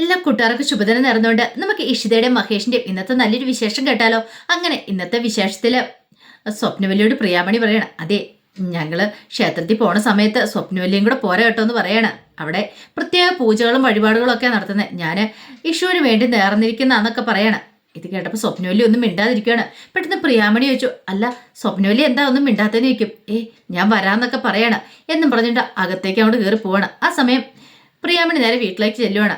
എല്ലാ കൂട്ടുകാർക്കും ശുഭദിനം നേർന്നുകൊണ്ട് നമുക്ക് ഇഷിതയുടെ മഹേഷിന്റെ ഇന്നത്തെ നല്ലൊരു വിശേഷം കേട്ടാലോ? അങ്ങനെ ഇന്നത്തെ വിശേഷത്തിൽ സ്വപ്നവല്ലിയോട് പ്രിയാമണി പറയണം അതെ ഞങ്ങൾ ക്ഷേത്രത്തിൽ പോണ സമയത്ത് സ്വപ്നവല്ലിയും കൂടെ പോരാ കേട്ടോ എന്ന് പറയണം. അവിടെ പ്രത്യേക പൂജകളും വഴിപാടുകളും ഒക്കെ നടത്തുന്നത് ഞാൻ ഇഷുവിന് വേണ്ടി നേർന്നിരിക്കുന്നതാന്നൊക്കെ പറയണം. ഇത് കേട്ടപ്പോൾ സ്വപ്നവല്ലി ഒന്നും മിണ്ടാതിരിക്കുകയാണ് പെട്ടെന്ന് പ്രിയാമണി ചോദിച്ചു അല്ല സ്വപ്നവല്ലി എന്താ ഒന്നും മിണ്ടാത്തതെന്ന് ചോദിക്കും? ഏ ഞാൻ വരാന്നൊക്കെ പറയണം. എന്നും പറഞ്ഞിട്ട് അകത്തേക്ക് അങ്ങോട്ട് കയറി പോവാണ്. ആ സമയം പ്രിയാമണി നേരെ വീട്ടിലേക്ക് ചെല്ലുവാണ്.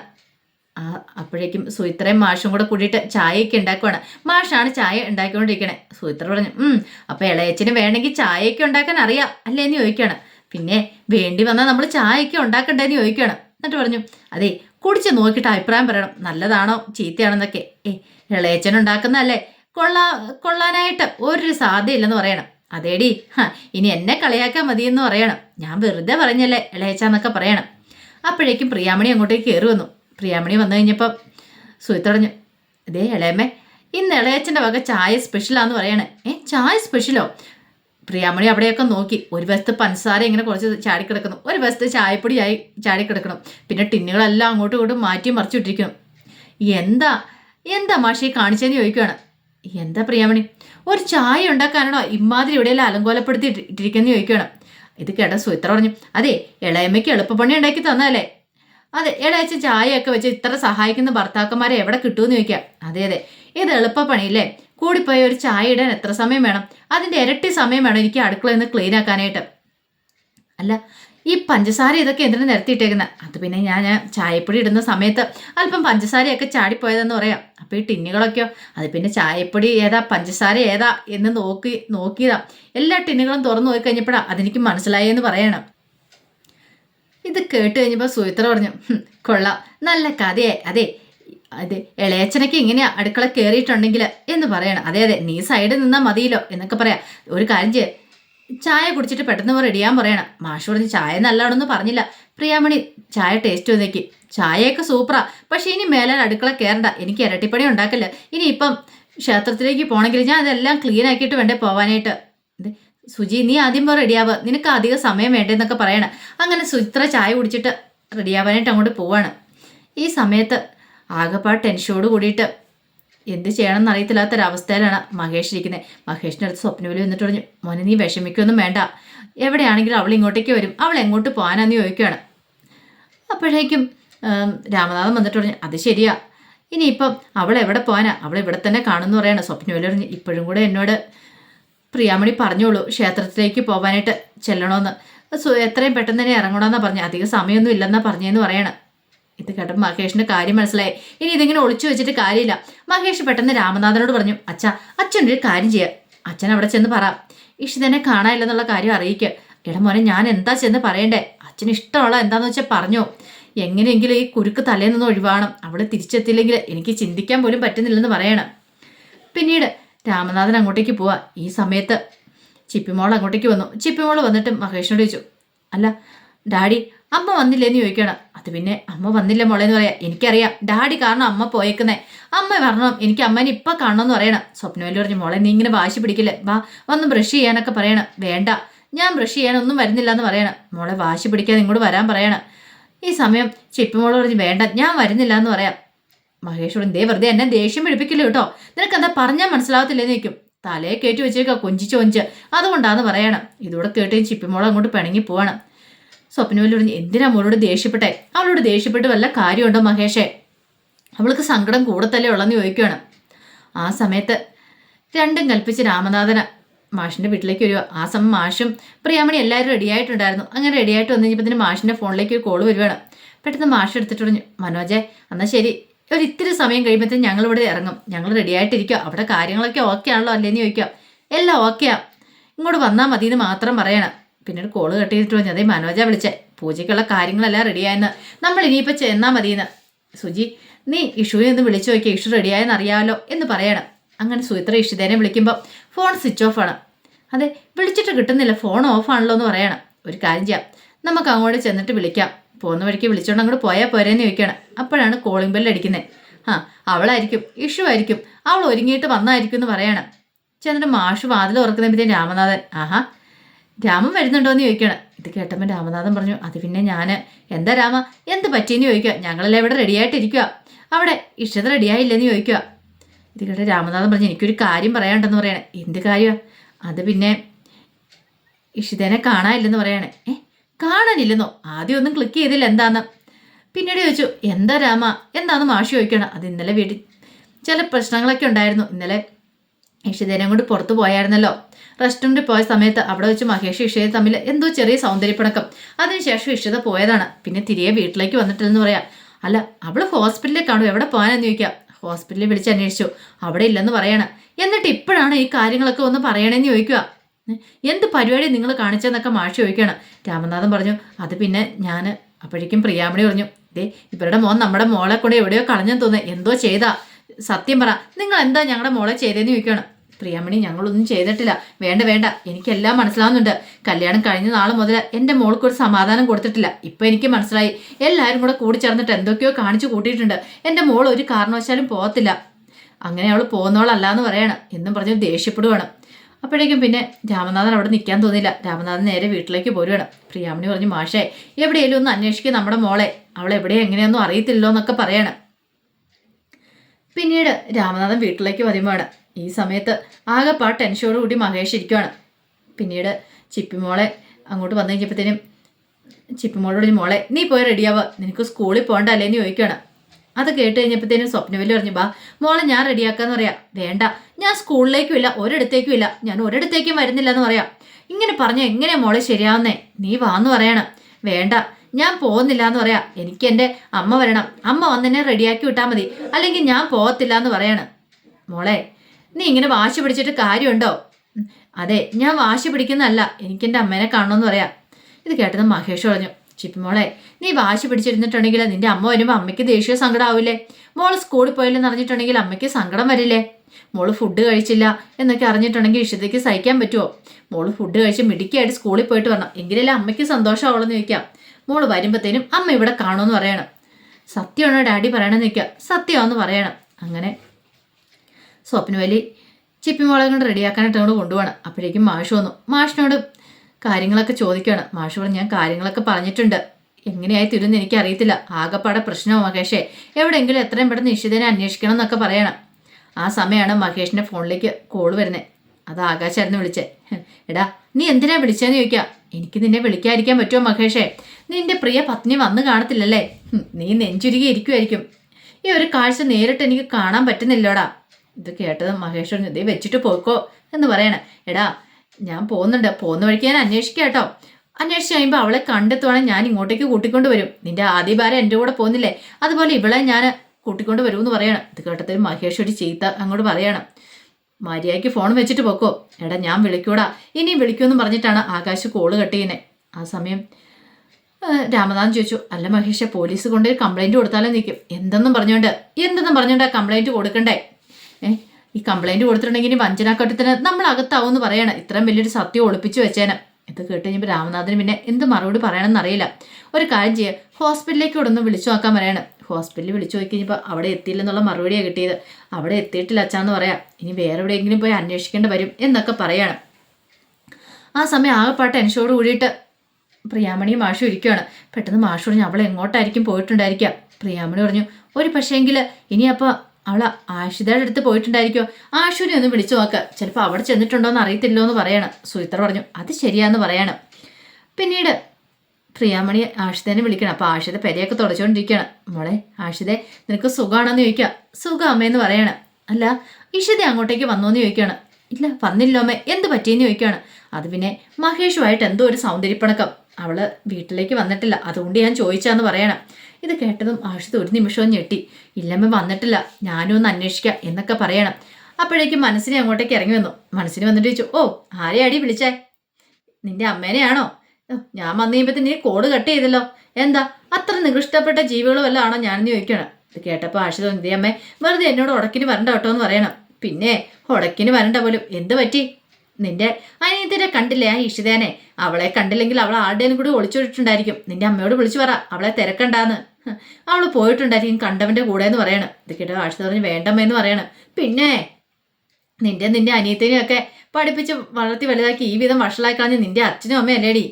അപ്പോഴേക്കും സുയിത്രയും മാഷും കൂടെ കൂടിയിട്ട് ചായയൊക്കെ ഉണ്ടാക്കുവാണ്. മാഷാണ് ചായ ഉണ്ടാക്കിക്കൊണ്ടിരിക്കണേ. സുയിത്ര പറഞ്ഞു ഉം അപ്പൊ ഇളയച്ചന് വേണമെങ്കിൽ ചായയൊക്കെ ഉണ്ടാക്കാൻ അറിയാം അല്ലേ? എന്ന് ചോദിക്കുകയാണ്. പിന്നെ വേണ്ടി വന്നാൽ നമ്മൾ ചായയൊക്കെ ഉണ്ടാക്കണ്ടേന്ന് ചോദിക്കുകയാണ്. എന്നിട്ട് പറഞ്ഞു അതെ കുടിച്ച് നോക്കിയിട്ട് അഭിപ്രായം പറയണം. നല്ലതാണോ ചീത്തയാണെന്നൊക്കെ. ഏ ഇളയച്ചൻ ഉണ്ടാക്കുന്നതല്ലേ? കൊള്ളാ കൊള്ളാനായിട്ട് ഒരു സാധ്യയില്ലെന്ന് പറയണം. അതേടി ഇനി എന്നെ കളിയാക്കാൻ മതിയെന്ന് പറയണം. ഞാൻ വെറുതെ പറഞ്ഞല്ലേ ഇളയച്ചാന്നൊക്കെ പറയണം. അപ്പോഴേക്കും പ്രിയാമണി അങ്ങോട്ടേക്ക് കയറി വന്നു. പ്രിയാമണി വന്നു കഴിഞ്ഞപ്പോൾ പറഞ്ഞു ഇതേ ഇളയമ്മേ ഇന്ന് ഇളയച്ചന്റെ വക ചായ സ്പെഷ്യലാന്ന് പറയണേ. ഏ ചായ സ്പെഷ്യലോ പ്രിയാമണി അവിടെയൊക്കെ നോക്കി. ഒരു വശത്ത് പഞ്ചസാര ഇങ്ങനെ കുറച്ച് ചാടിക്കിടക്കുന്നു ഒരു വശത്ത് ചായപ്പൊടിയായി ചാടിക്കിടക്കണം പിന്നെ ടിന്നുകളെല്ലാം അങ്ങോട്ടും ഇങ്ങോട്ടും മാറ്റി മറിച്ചിട്ടിരിക്കണം എന്താ എന്താ മാഷി കാണിച്ചതെന്ന് ചോദിക്കുകയാണ് എന്താ പ്രിയാമണി ഒരു ചായ ഉണ്ടാക്കാനാണോ ഇമാതിരി ഇവിടെയെല്ലാം അലങ്കോലപ്പെടുത്തി ഇട്ടിരിക്കുന്നു ചോദിക്കുകയാണ് ഇത് കേട്ട സുഹിത്ര പറഞ്ഞു അതെ ഇളയമ്മയ്ക്ക് എളുപ്പപ്പണി ഉണ്ടാക്കി തന്നതല്ലേ. അതെ എടാച്ച ചായയൊക്കെ വെച്ച് ഇത്ര സഹായിക്കുന്ന ഭർത്താക്കന്മാരെ എവിടെ കിട്ടുമെന്ന് ചോദിക്കാം. അതെ അതെ. ഇത് എളുപ്പ എളുപ്പപ്പണിയില്ലേ? കൂടിപ്പോയി ഒരു ചായ ഇടാൻ എത്ര സമയം വേണം? അതിന്റെ ഇരട്ടി സമയം വേണം എനിക്ക് അടുക്കള നിന്ന് ക്ലീൻ ആക്കാനായിട്ട്. അല്ല ഈ പഞ്ചസാര ഇതൊക്കെ എന്തിനു നിരത്തിയിട്ടേക്കുന്നത് അത് പിന്നെ ഞാൻ ചായപ്പൊടി ഇടുന്ന സമയത്ത് അല്പം പഞ്ചസാരയൊക്കെ ചാടിപ്പോയതെന്ന് പറയാം. അപ്പോൾ ഈ ടിന്നുകളൊക്കെയോ? അത് പിന്നെ ചായപ്പൊടി ഏതാ പഞ്ചസാര ഏതാ എന്ന് നോക്കി നോക്കിയതാ. എല്ലാ ടിന്നുകളും തുറന്നു നോക്കി കഴിഞ്ഞപ്പോഴാണ് അതെനിക്ക് മനസ്സിലായെന്ന് പറയണം. ഇത് കേട്ട് കഴിഞ്ഞപ്പോൾ സുഹിത്ര പറഞ്ഞു കൊള്ള. നല്ല കഥയെ. അതെ അതെ ഇളയച്ചനൊക്കെ ഇങ്ങനെയാ അടുക്കള കയറിയിട്ടുണ്ടെങ്കിൽ എന്ന് പറയണം. അതെ അതെ നീ സൈഡിൽ നിന്നാൽ മതിയല്ലോ എന്നൊക്കെ പറയാം. ഒരു കാര്യം ചെയ്യ. ചായ കുടിച്ചിട്ട് പെട്ടെന്ന് റെഡിയാൻ പറയണം. മാഷ് പറഞ്ഞ് ചായ നല്ലതാണെന്ന് പറഞ്ഞില്ല. പ്രിയാമണി ചായ ടേസ്റ്റ് വന്നേക്ക്. ചായയൊക്കെ സൂപ്പറാ പക്ഷേ ഇനി മേലെ അടുക്കള കയറണ്ട എനിക്ക് ഇരട്ടിപ്പണി ഉണ്ടാക്കില്ല. ഇനി ഇപ്പം ക്ഷേത്രത്തിലേക്ക് പോകണമെങ്കിൽ ഞാൻ അതെല്ലാം ക്ലീൻ ആക്കിയിട്ട് വേണ്ടേ പോവാനായിട്ട്. സുജി നീ ആദ്യം പോ റെഡിയാവുക നിനക്ക് അധികം സമയം വേണ്ടെന്നൊക്കെ പറയണം. അങ്ങനെ സുചിത്ര ചായ കുടിച്ചിട്ട് റെഡിയാവാനായിട്ട് അങ്ങോട്ട് പോവാണ്. ഈ സമയത്ത് ആകെപ്പാട് ടെൻഷനോട് കൂടിയിട്ട് എന്ത് ചെയ്യണമെന്ന് അറിയത്തില്ലാത്തൊരവസ്ഥയിലാണ് മഹേഷ് ഇരിക്കുന്നത് മഹേഷിന്റെ അടുത്ത് സ്വപ്നവിൽ വന്നിട്ട് പറഞ്ഞു മോനെ നീ വിഷമിക്കൊന്നും വേണ്ട. എവിടെയാണെങ്കിലും അവൾ ഇങ്ങോട്ടേക്ക് വരും. അവൾ എങ്ങോട്ട് പോകാനാന്ന് ചോദിക്കുകയാണ് അപ്പോഴേക്കും രാമനാഥൻ വന്നിട്ട് പറഞ്ഞു അത് ശരിയാ. ഇനിയിപ്പം അവൾ എവിടെ പോകാനാ? അവൾ ഇവിടെ തന്നെ കാണുമെന്ന് പറയുകയാണ് സ്വപ്നവിൽ പറഞ്ഞു ഇപ്പോഴും കൂടെ എന്നോട് പ്രിയാമണി പറഞ്ഞോളൂ ക്ഷേത്രത്തിലേക്ക് പോകാനായിട്ട് ചെല്ലണമെന്ന് എത്രയും പെട്ടെന്ന് തന്നെ ഇറങ്ങണമെന്നാണ് പറഞ്ഞു. അധികം സമയമൊന്നും ഇല്ലെന്നാ പറഞ്ഞതെന്ന് പറയണം. ഇത് കേട്ടപ്പോൾ മഹേഷിന്റെ കാര്യം മനസ്സിലായി. ഇനി ഇതിങ്ങനെ ഒളിച്ചു വെച്ചിട്ട് കാര്യമില്ല. മഹേഷ് പെട്ടെന്ന് രാമനാഥനോട് പറഞ്ഞു അച്ഛ അച്ഛൻ ഒരു കാര്യം ചെയ്യുക അച്ഛൻ അവിടെ ചെന്ന് പറ. ഇഷിതനെ കാണാനില്ലെന്നുള്ള കാര്യം അറിയിക്കുക എടാ മോനെ ഞാൻ എന്താ ചെന്ന് പറയണ്ടേ? അച്ഛന് ഇഷ്ടമുള്ള എന്താന്ന് വെച്ചാൽ പറഞ്ഞു. എങ്ങനെയെങ്കിലും ഈ കുരുക്ക് തലേന്ന് ഒഴിവാണം അവിടെ തിരിച്ചെത്തിയില്ലെങ്കിൽ എനിക്ക് ചിന്തിക്കാൻ പോലും പറ്റുന്നില്ലെന്ന് പറയണം. പിന്നീട് രാമനാഥൻ അങ്ങോട്ടേക്ക് പോവാ. ഈ സമയത്ത് ചിപ്പിമോൾ അങ്ങോട്ടേക്ക് വന്നു. ചിപ്പിമോൾ വന്നിട്ട് മഹേഷിനോട് ചോദിച്ചു അല്ല ഡാഡി അമ്മ വന്നില്ലേന്ന് ചോദിക്കണം അത് പിന്നെ അമ്മ വന്നില്ല മോളെ എന്ന് പറയാം. എനിക്കറിയാം. ഡാഡി കാരണം അമ്മ പോയേക്കുന്നേ. അമ്മ വരണം. എനിക്ക് അമ്മേനെ ഇപ്പം കാണണമെന്ന് പറയണം. സ്വപ്നവല്ലി പറഞ്ഞു മോളെ നീ ഇങ്ങനെ വാശി പിടിക്കില്ലേ? വാ വന്ന് ബ്രഷ് ചെയ്യാനൊക്കെ പറയണം. വേണ്ട. ഞാൻ ബ്രഷ് ചെയ്യാനൊന്നും വരുന്നില്ല എന്ന് പറയണം. മോളെ വാശി പിടിക്കാൻ ഇങ്ങോട്ട് വരാൻ പറയണം. ഈ സമയം ചിപ്പിമോൾ പറഞ്ഞു വേണ്ട. ഞാൻ വരുന്നില്ല എന്ന് പറയാം. മഹേഷ് പറഞ്ഞു ദേ വെറുതെ എന്നെ ദേഷ്യം പിടിപ്പിക്കില്ല കേട്ടോ? നിനക്ക് എന്താ പറഞ്ഞാൽ മനസ്സിലാവത്തില്ലെന്ന് നിൽക്കും തലയെ കയറ്റി വെച്ചേക്കാം കൊഞ്ചിച്ച് കൊഞ്ച്. അതുകൊണ്ടാന്ന് പറയണം. ഇതോടെ കേട്ട് ചിപ്പിമോളം അങ്ങോട്ട് പിണങ്ങി പോവണം. സ്വപ്നവല്ലി പറഞ്ഞു എന്തിനാ മോളോട് ദേഷ്യപ്പെട്ടെ? അവളോട് ദേഷ്യപ്പെട്ട് വല്ല കാര്യമുണ്ടോ മഹേഷേ? അവൾക്ക് സങ്കടം കൂടത്തല്ലേ ഉള്ളെന്ന് ചോദിക്കുകയാണ് ആ സമയത്ത് രണ്ടും കൽപ്പിച്ച് രാമനാഥന മാഷിന്റെ വീട്ടിലേക്ക് വരിക ആ സമയം മാഷും പ്രിയാമണി എല്ലാവരും റെഡി ആയിട്ടുണ്ടായിരുന്നു. അങ്ങനെ റെഡിയായിട്ട് വന്നു കഴിഞ്ഞപ്പോൾ മാഷിന്റെ ഫോണിലേക്ക് ഒരു കോൾ വരുവാണ്. പെട്ടെന്ന് മാഷ് എടുത്തിട്ട് പറഞ്ഞു മനോജെ എന്നാൽ ശരി. ഒരു ഇത്തിരി സമയം കഴിയുമ്പോഴത്തേക്കും ഞങ്ങൾ ഇവിടെ ഇറങ്ങും. ഞങ്ങൾ റെഡി ആയിട്ടിരിക്കുക അവിടെ കാര്യങ്ങളൊക്കെ ഓക്കെ ആണല്ലോ അല്ലേന്ന് ചോദിക്കാം. എല്ലാം ഓക്കെയാ ഇങ്ങോട്ട് വന്നാൽ മതി എന്ന് മാത്രം പറയണം. പിന്നീട് കോൾ കട്ട് ചെയ്തിട്ട് പറഞ്ഞു അതേ മനോജ വിളിച്ചേ. പൂജയ്ക്കുള്ള കാര്യങ്ങളെല്ലാം റെഡിയായെന്ന് നമ്മൾ ഇനിയിപ്പോൾ ചെന്നാൽ മതിയെന്ന് സുജി നീ ഇഷുവിനെ ഒന്ന് വിളിച്ചു നോക്കിയാൽ ഇഷു റെഡിയായെന്ന് അറിയാമല്ലോ എന്ന് പറയണം. അങ്ങനെ സുഹിത്ര ഇഷിതേനെ വിളിക്കുമ്പോൾ ഫോൺ സ്വിച്ച് ഓഫ് ആണ്. അതെ വിളിച്ചിട്ട് കിട്ടുന്നില്ല. ഫോൺ ഓഫ് ആണല്ലോ എന്ന് പറയണം. ഒരു കാര്യം ചെയ്യാം. നമുക്ക് അങ്ങോട്ട് ചെന്നിട്ട് വിളിക്കാം. പോകുന്ന വഴിക്ക് വിളിച്ചോണ്ട് അങ്ങോട്ട് പോയാൽ പോരേന്ന് ചോദിക്കുകയാണ് അപ്പോഴാണ് കോളിംഗ് ബെല്ല് അടിക്കുന്നത് ആ അവളായിരിക്കും ഇഷു ആയിരിക്കും. അവൾ ഒരുങ്ങിയിട്ട് വന്നായിരിക്കും എന്ന് പറയണം. ചെന്നിട്ട് മാഷ് വാതിൽ ഉറക്കുന്നതിന് രാമനാഥൻ. ആഹാ രാമൻ വരുന്നുണ്ടോ എന്ന് ചോദിക്കണം. ഇത് കേട്ടപ്പോൾ രാമനാഥൻ പറഞ്ഞു അത് പിന്നെ ഞാൻ എന്താ രാമ? എന്ത് പറ്റിയെന്ന് ചോദിക്കുക. ഞങ്ങളെല്ലാം ഇവിടെ റെഡിയായിട്ടിരിക്കുക അവിടെ ഇഷ്ടത റെഡിയായില്ലെന്ന് ചോദിക്കുക. ഇത് കേട്ട രാമനാഥൻ പറഞ്ഞു എനിക്കൊരു കാര്യം പറയാനുണ്ടെന്ന് പറയണേ. എന്ത് കാര്യമാണ് അത് പിന്നെ ഇഷിതേനെ കാണാനില്ലെന്ന് പറയണേ. ഏ കാണാനില്ലെന്നോ? ആദ്യം ഒന്നും ക്ലിക്ക് ചെയ്തില്ല എന്താന്ന്. പിന്നീട് ചോദിച്ചു എന്താ രാമ? എന്താന്ന് മാഷി ചോദിക്കണം. അത് ഇന്നലെ വീട്ടിൽ ചില പ്രശ്നങ്ങളൊക്കെ ഉണ്ടായിരുന്നു. ഇന്നലെ ഇഷിതേനെ കൊണ്ട് പുറത്തു പോയായിരുന്നല്ലോ. റെസ്റ്റോറന്റിൽ പോയ സമയത്ത് അവിടെ വെച്ച് മഹേഷ് ഇഷയെ തമ്മിൽ എന്തോ ചെറിയ സൗന്ദര്യപ്പിണക്കം. അതിനുശേഷം ഇഷിത പോയതാണ്. പിന്നെ തിരികെ വീട്ടിലേക്ക് വന്നിട്ടില്ലെന്ന് പറയാം. അല്ല അവൾ ഹോസ്പിറ്റലിൽ കാണും എവിടെ പോകാനെന്ന് ചോദിക്കാം. ഹോസ്പിറ്റലിൽ വിളിച്ച് അന്വേഷിച്ചു. അവിടെ ഇല്ലെന്ന് പറയണം. എന്നിട്ട് ഇപ്പോഴാണ് ഈ കാര്യങ്ങളൊക്കെ ഒന്ന് പറയണേന്ന് ചോദിക്കുക എന്ത് പരിപാടി നിങ്ങൾ കാണിച്ചെന്നൊക്കെ മാഷി ചോദിക്കണം രാമനാഥൻ പറഞ്ഞു അത് പിന്നെ ഞാൻ അപ്പോഴേക്കും പ്രിയാമണി പറഞ്ഞു ദേ ഇവരുടെ മോൻ നമ്മുടെ മോളെ കൂടെ എവിടെയോ കളഞ്ഞെന്ന് തോന്നുന്നു. എന്തോ ചെയ്താ? സത്യം പറ. നിങ്ങൾ എന്താ ഞങ്ങളുടെ മോളെ ചെയ്തതെന്ന് ചോദിക്കണം പ്രിയാമണി ഞങ്ങളൊന്നും ചെയ്തിട്ടില്ല. വേണ്ട വേണ്ട. എനിക്കെല്ലാം മനസ്സിലാവുന്നുണ്ട്. കല്യാണം കഴിഞ്ഞ നാൾ മുതൽ എന്റെ മോൾക്ക് ഒരു സമാധാനം കൊടുത്തിട്ടില്ല. ഇപ്പം എനിക്ക് മനസ്സിലായി. എല്ലാവരും കൂടെ കൂടി ചേർന്നിട്ട് എന്തൊക്കെയോ കാണിച്ചു കൂട്ടിയിട്ടുണ്ട്. എന്റെ മോൾ ഒരു കാരണവശാലും പോകത്തില്ല. അങ്ങനെ അവൾ പോകുന്നവളല്ല എന്ന് പറയണം. എന്നും പറഞ്ഞ് ദേഷ്യപ്പെടുവാണ്. അപ്പോഴേക്കും പിന്നെ രാമനാഥൻ അവിടെ നിൽക്കാൻ തോന്നിയില്ല. രാമനാഥൻ നേരെ വീട്ടിലേക്ക് പോരുകയാണ് പ്രിയാമണി പറഞ്ഞു മാഷേ എവിടെയെങ്കിലും ഒന്ന് അന്വേഷിക്കുക നമ്മുടെ മോളെ. അവൾ എവിടെ എങ്ങനെയൊന്നും അറിയത്തില്ലോ എന്നൊക്കെ പറയണം. പിന്നീട് രാമനാഥൻ വീട്ടിലേക്ക് വരുമ്പോഴാണ് ഈ സമയത്ത് ആകെപ്പാ ടെൻഷനോടുകൂടി മഹേഷ് ഇരിക്കുവാണ്. പിന്നീട് ചിപ്പിമോളെ അങ്ങോട്ട് വന്നു കഴിഞ്ഞപ്പോഴത്തേനും ചിപ്പിമോളോട് മോളെ നീ പോയി റെഡിയാവുക നിനക്ക് സ്കൂളിൽ പോകണ്ടല്ലേ എന്ന് ചോദിക്കുകയാണ് അത് കേട്ട് കഴിഞ്ഞപ്പോഴത്തേനും സ്വപ്നവല്ലി പറഞ്ഞു ബാ മോളെ ഞാൻ റെഡിയാക്കാന്ന് പറയാം. വേണ്ട ഞാൻ സ്കൂളിലേക്കും ഇല്ല ഒരിടത്തേക്കും ഇല്ല ഞാൻ ഒരിടത്തേക്കും വരുന്നില്ല എന്ന് പറയാം. ഇങ്ങനെ പറഞ്ഞ എങ്ങനെ മോളെ ശരിയാവുന്നേ? നീ വാന്ന് പറയണം. വേണ്ട ഞാൻ പോകുന്നില്ല എന്ന് പറയാം. എനിക്ക് എന്റെ അമ്മ വരണം. അമ്മ വന്നെന്നെ റെഡിയാക്കി വിട്ടാൽ മതി. അല്ലെങ്കിൽ ഞാൻ പോകത്തില്ല എന്ന് പറയണം. മോളെ നീ ഇങ്ങനെ വാശി പിടിച്ചിട്ട് കാര്യമുണ്ടോ? അതെ ഞാൻ വാശി പിടിക്കുന്നതല്ല. എനിക്ക് എന്റെ അമ്മേനെ കാണണമെന്ന് പറയാം. ഇത് കേട്ടത് മഹേഷ് പറഞ്ഞു ചിപ്പിമോളെ നീ വാശി പിടിച്ചിരുന്നിട്ടുണ്ടെങ്കിൽ നിന്റെ അമ്മ വരുമ്പോൾ അമ്മയ്ക്ക് ദേഷ്യ സങ്കടം ആവില്ലേ മോൾ സ്കൂളിൽ പോയില്ലെന്ന് അറിഞ്ഞിട്ടുണ്ടെങ്കിൽ അമ്മയ്ക്ക് സങ്കടം വരില്ലേ? മോൾ ഫുഡ് കഴിച്ചില്ല എന്നൊക്കെ അറിഞ്ഞിട്ടുണ്ടെങ്കിൽ ഇഷ്ടത്തേക്ക് സഹിക്കാൻ പറ്റുമോ മോൾ ഫുഡ് കഴിച്ച് മിടുക്കിയായിട്ട് സ്കൂളിൽ പോയിട്ട് വരണം. എങ്കിലല്ലേ അമ്മയ്ക്ക് സന്തോഷമാവുള്ളെന്ന് ചോദിക്കാം. മോൾ വരുമ്പത്തേനും അമ്മ ഇവിടെ കാണുമെന്ന് പറയണം. സത്യമാണോ ഡാഡി പറയണമെന്ന് നിൽക്കുക സത്യമാണെന്ന് പറയണം. അങ്ങനെ സ്വപ്നവലി ചിപ്പിമോളെ കൊണ്ട് റെഡിയാക്കാനായിട്ട് അങ്ങോട്ട് കൊണ്ടുപോകണം. അപ്പോഴേക്കും മാഷ് വന്നു. മാഷിനോട് കാര്യങ്ങളൊക്കെ ചോദിക്കുകയാണ്. മാഷ് പറഞ്ഞു ഞാൻ കാര്യങ്ങളൊക്കെ പറഞ്ഞിട്ടുണ്ട്. എങ്ങനെയായി തീരുമെന്ന് എനിക്കറിയത്തില്ല. ആകപ്പാടെ പ്രശ്നമോ മഹേഷേ. എവിടെയെങ്കിലും എത്രയും പെട്ടെന്ന് നിഷിതനെ അന്വേഷിക്കണം എന്നൊക്കെ പറയണം. ആ സമയമാണ് മഹേഷിന്റെ ഫോണിലേക്ക് കോൾ വരുന്നത്. അത് ആകാശായിരുന്നു വിളിച്ചേ. എടാ നീ എന്തിനാ വിളിച്ചതെന്ന് ചോദിക്കാം? എനിക്ക് നിന്നെ വിളിക്കാതിരിക്കാൻ പറ്റുമോ മഹേഷേ? നിന്റെ പ്രിയ പത്നി വന്ന് കാണത്തില്ലല്ലേ? നീ നെഞ്ചുരുകി ഇരിക്കുമായിരിക്കും ഈ ഒരു കാഴ്ച നേരിട്ട് എനിക്ക് കാണാൻ പറ്റുന്നില്ലോടാ? ഇത് കേട്ടത് മഹേഷ് പറഞ്ഞു ദേ വെച്ചിട്ട് പോക്കോ എന്ന് പറയണേ. എടാ ഞാൻ പോകുന്നുണ്ട്. പോകുന്ന വഴിക്ക് ഞാൻ അന്വേഷിക്കാം കേട്ടോ. അന്വേഷിച്ച് കഴിയുമ്പോൾ അവളെ കണ്ടെത്തുവാണെങ്കിൽ ഞാൻ ഇങ്ങോട്ടേക്ക് കൂട്ടിക്കൊണ്ട് വരും. നിന്റെ ആദ്യ ഭാര്യ എന്റെ കൂടെ പോകുന്നില്ലേ? അതുപോലെ ഇവളെ ഞാൻ കൂട്ടിക്കൊണ്ട് വരുമെന്ന് പറയണം. ഇത് കേട്ടത്തിൽ മഹേഷ് ഒരു ചീത്ത അങ്ങോട്ട് പറയണം. മര്യാദയ്ക്ക് ഫോൺ വെച്ചിട്ട് പോക്കോ. എടാ ഞാൻ വിളിക്കൂടാ. ഇനിയും വിളിക്കുമെന്ന് പറഞ്ഞിട്ടാണ് ആകാശ് കോൾ കട്ട് ആ സമയം ആ, രാമനാഥൻ ചോദിച്ചു. അല്ല മഹേഷ് പോലീസ് കൊണ്ട് കംപ്ലൈന്റ് കൊടുത്താലോ നിൽക്കും എന്തെന്നും പറഞ്ഞോണ്ട് എന്തെന്നും പറഞ്ഞോണ്ട് കംപ്ലൈന്റ് കൊടുക്കണ്ടേ? ഏ ഈ കംപ്ലൈന്റ് കൊടുത്തിട്ടുണ്ടെങ്കിൽ വഞ്ചനാക്കട്ടത്തിന് നമ്മൾ അകത്താവുമെന്ന് പറയണം. ഇത്രയും വലിയൊരു സത്യം ഒളിപ്പിച്ചു വെച്ചേനെ. ഇത് കേട്ട് കഴിഞ്ഞപ്പോൾ രാമനാഥന് പിന്നെ എന്ത് മറുപടി പറയണമെന്ന് അറിയില്ല. ഒരു കാര്യം ചെയ്യുക ഹോസ്പിറ്റലിലേക്ക് ഇവിടെ ഒന്ന് വിളിച്ചു നോക്കാൻ പറയണം. ഹോസ്പിറ്റലിൽ വിളിച്ചു നോക്കി കഴിഞ്ഞപ്പോൾ അവിടെ എത്തിയില്ലെന്നുള്ള മറുപടിയാണ് കിട്ടിയത്. അവിടെ എത്തിയിട്ടില്ല അച്ഛാന്ന് പറയാം. ഇനി വേറെ എവിടെയെങ്കിലും പോയി അന്വേഷിക്കേണ്ടി വരും എന്നൊക്കെ പറയണം. ആ സമയം ആകെപ്പാട്ട് ടെൻഷനോട് കൂടിയിട്ട് പ്രിയാമണിയും മാഷും ഇരിക്കുകയാണ് പെട്ടെന്ന് മാഷു പറഞ്ഞു അവൾ എങ്ങോട്ടായിരിക്കും പോയിട്ടുണ്ടായിരിക്കുക പ്രിയാമണി പറഞ്ഞു ഒരു പക്ഷേങ്കിൽ ഇനി അപ്പോൾ അവൾ ആഷിതയുടെ അടുത്ത് പോയിട്ടുണ്ടായിരിക്കോ ആശുവിനെ ഒന്ന് വിളിച്ചു നോക്ക്. ചിലപ്പോൾ അവിടെ ചെന്നിട്ടുണ്ടോ എന്ന് അറിയത്തില്ലോ എന്ന് പറയണം. സുഹിത്ര പറഞ്ഞു അത് ശരിയാന്ന് പറയണം. പിന്നീട് പ്രിയാമണി ആഷിതേനെ വിളിക്കണം. അപ്പോൾ ആഷിത പെരയൊക്കെ തുടച്ചുകൊണ്ടിരിക്കുകയാണ് മോളെ ആഷിതെ നിനക്ക് സുഖമാണെന്ന് ചോദിക്കുക സുഖം അമ്മയെന്ന് പറയണം. അല്ല ഇഷിത അങ്ങോട്ടേക്ക് വന്നോന്ന് ചോദിക്കുകയാണ് ഇല്ല വന്നില്ലോ അമ്മ. എന്ത് പറ്റിയെന്ന് ചോദിക്കുകയാണ് അത് പിന്നെ മഹേഷുമായിട്ട് എന്തോ ഒരു സൗന്ദര്യപ്പിണക്കം. അവൾ വീട്ടിലേക്ക് വന്നിട്ടില്ല. അതുകൊണ്ട് ഞാൻ ചോദിച്ചാന്ന് പറയണം. ഇത് കേട്ടതും ആഷിത് ഒരു നിമിഷവും ഞെട്ടി. ഇല്ലമ്മ വന്നിട്ടില്ല. ഞാനും ഒന്ന് അന്വേഷിക്കാം എന്നൊക്കെ പറയണം. അപ്പോഴേക്കും മനസ്സിനെ അങ്ങോട്ടേക്ക് ഇറങ്ങി വന്നു. മനസ്സിന് വന്നിട്ട് ചോദിച്ചു ഓ ആരെയാടി വിളിച്ചേ? നിന്റെ അമ്മേനെയാണോ? ഞാൻ വന്നു കഴിയുമ്പോൾ നീ കോഡ് കട്ട് ചെയ്തല്ലോ. എന്താ? അത്ര നികൃഷ്ടപ്പെട്ട ജീവികൾ വല്ല ആണോ ഞാനെന്ന് ചോദിക്കണം ഇത് കേട്ടപ്പോൾ ആഷിത നിന്റെ അമ്മേ വെറുതെ എന്നോട് ഉടക്കിന് വരണ്ട കേട്ടോ എന്ന് പറയണം. പിന്നെ ഉടക്കിന് വരണ്ട പോലും. എന്ത് പറ്റി? നിന്റെ അനിയത്തിനെ കണ്ടില്ലേ ആ ഇഷിതേനെ അവളെ കണ്ടില്ലെങ്കിൽ അവൾ ആരുടെയും കൂടി ഒളിച്ചോടിട്ടുണ്ടായിരിക്കും നിന്റെ അമ്മയോട് വിളിച്ചു പറ അവളെ തിരക്കണ്ടാന്ന്. അവൾ പോയിട്ടുണ്ടായിരിക്കും കണ്ടവന്റെ കൂടെ എന്ന് പറയണം. ഇത് കേട്ടോ ആഴ്ച പറഞ്ഞ് വേണ്ടമ്മയെന്ന് പറയണം. പിന്നെ നിന്റെ നിന്റെ അനിയത്തിനെയും ഒക്കെ പഠിപ്പിച്ച് വളർത്തി വലുതാക്കി ഈ വിധം വഷളായി കളഞ്ഞ് നിന്റെ അച്ഛനും അമ്മയും അല്ലേടി?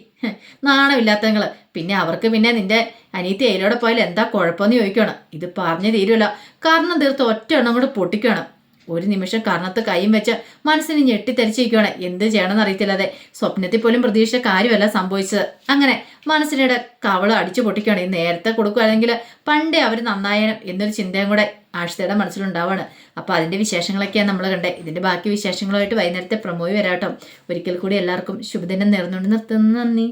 നാണമില്ലാത്തങ്ങൾ പിന്നെ അവർക്ക് പിന്നെ നിന്റെ അനിയത്തി അതിലൂടെ പോയാൽ എന്താ കുഴപ്പമെന്ന് ചോദിക്കണം. ഇത് പറഞ്ഞു തീരുമല്ലോ കാരണം തീർത്ത് ഒറ്റ എണ്ണം കൂടെ പൊട്ടിക്കണം. ഒരു നിമിഷം കർണത്ത് കൈയും വെച്ച് മനസ്സിന് ഞെട്ടിത്തെരിച്ചിരിക്കുകയാണ് എന്ത് ചെയ്യണമെന്ന് അറിയത്തില്ലാതെ സ്വപ്നത്തിൽ പോലും പ്രതീക്ഷിച്ച കാര്യമല്ല സംഭവിച്ചത്. അങ്ങനെ മനസ്സിനിടെ കവള അടിച്ചു പൊട്ടിക്കുകയാണ്. നേരത്തെ കൊടുക്കുകയാണെങ്കിൽ പണ്ടേ അവർ നന്നായനം എന്നൊരു ചിന്തയും കൂടെ ആഷിതയുടെ മനസ്സിലുണ്ടാവാണ്. അപ്പോൾ അതിന്റെ വിശേഷങ്ങളൊക്കെയാണ് നമ്മൾ കണ്ടത് ഇതിന്റെ ബാക്കി വിശേഷങ്ങളുമായിട്ട് വൈകുന്നേരത്തെ പ്രമോയി വരാട്ടോ ഒരിക്കൽ കൂടി എല്ലാവർക്കും ശുഭദിനം നേർന്നുകൊണ്ട് നിർത്തുന്നു. നന്ദി.